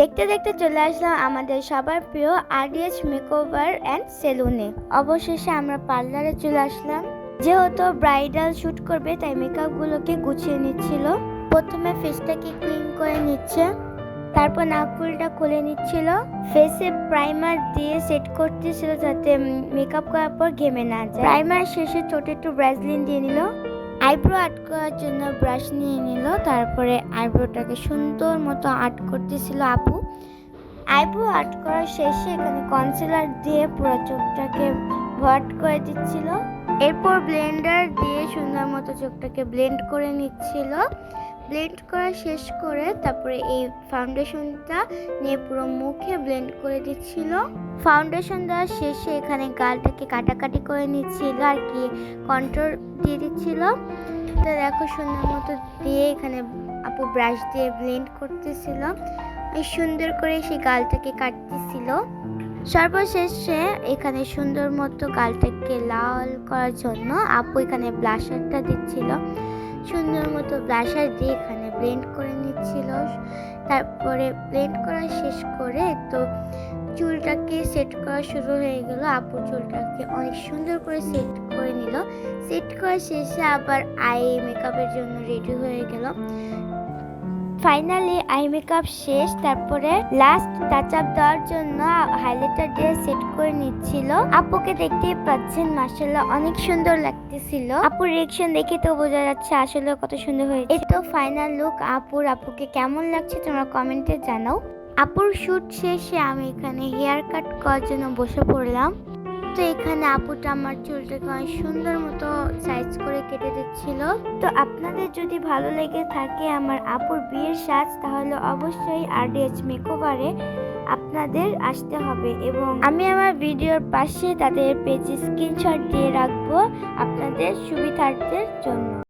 দেখতে দেখতে চলে আসলাম আমাদের সবার প্রিয় আরডিএস মেকওভার অ্যান্ড সেলুনে অবশেষে আমরা পার্লারে চলে আসলাম। যেহেতু ব্রাইডাল শ্যুট করবে, তাই মেকআপগুলোকে গুছিয়ে নিচ্ছিল। প্রথমে ফেসটাকে ক্লিন করে নিচ্ছে, তারপর নাকফুলটা খুলে নিচ্ছিল। ফেসে প্রাইমার দিয়ে সেট করতেছিল যাতে মেকআপ করার পর ঘেমে না যায়। প্রাইমার শেষে ছোট একটু ব্রাজলিন দিয়ে নিল। আইব্রো আর্ট করার জন্য ব্রাশ নিয়ে নিল, তারপরে আইব্রোটাকে সুন্দর মতো আর্ট করতেছিল আপু। আইব্রো আর্ট করার শেষে এখানে কনসিলার দিয়ে পুরো চোখটাকে ভট করে দিচ্ছিল। এরপর ব্লেন্ডার দিয়ে সুন্দর মতো চোখটাকে ব্লেন্ড করে নিচ্ছিল। ব্লেন্ড করা শেষ করে তারপরে এই ফাউন্ডেশনটা নিয়ে পুরো মুখে ব্লেন্ড করে দিচ্ছিল। ফাউন্ডেশন দেওয়ার শেষে এখানে গালটাকে কাটাকাটি করে নিচ্ছিল আর কি কন্ট্রোল দিয়ে দিচ্ছিল। তো দেখো সুন্দর মতো দিয়ে এখানে আপু ব্রাশ দিয়ে ব্লেন্ড করতেছিল। সুন্দর করে সেই গালটাকে কাটতেছিল। সর্বশেষে এখানে সুন্দর মতো গালটাকে লাল করার জন্য আপু এখানে ব্লাশারটা দিচ্ছিল। সুন্দর মতো ব্লাশার দিয়ে এখানে ব্লেন্ড করে নিচ্ছিল। তারপরে ব্লেন্ড করা শেষ করে তো চুলটাকে সেট করা শুরু হয়ে গেল। আপুর চুলটাকে অনেক সুন্দর করে সেট করে নিল। সেট করা শেষে আবার আই মেকআপের জন্য রেডি হয়ে গেল। ফাইনালি আই মেকআপ শেষ, তারপরে লাস্ট টাচ আপ দেওয়ার জন্য হাইলাইটার দিয়ে সেট করে নিচ্ছিল। আপুকে দেখতেই পাচ্ছেন মার্শাল্লাহ অনেক সুন্দর লাগতেছিল। আপুর রিয়েকশন দেখে তো বোঝা যাচ্ছে আসলে কত সুন্দর হয়েছে। এই তো ফাইনাল লুক আপুর, আপুকে কেমন লাগছে তোমরা কমেন্টে জানাও। আপুর শুট শেষে আমি এখানে হেয়ার কাট করার জন্য বসে পড়লাম। তো এখানে আপুটা আমার চুলটাকে অনেক সুন্দর মতো সাইজ করে কেটে দিচ্ছিল। তো আপনাদের যদি ভালো লেগে থাকে আমার আপুর বিয়ের সাজ, তাহলে অবশ্যই আরডিএচ মেকওভারে আপনাদের আসতে হবে এবং আমি আমার ভিডিওর পাশে তাদের পেজে স্ক্রিনশট দিয়ে রাখব আপনাদের সুবিধার্থের জন্য।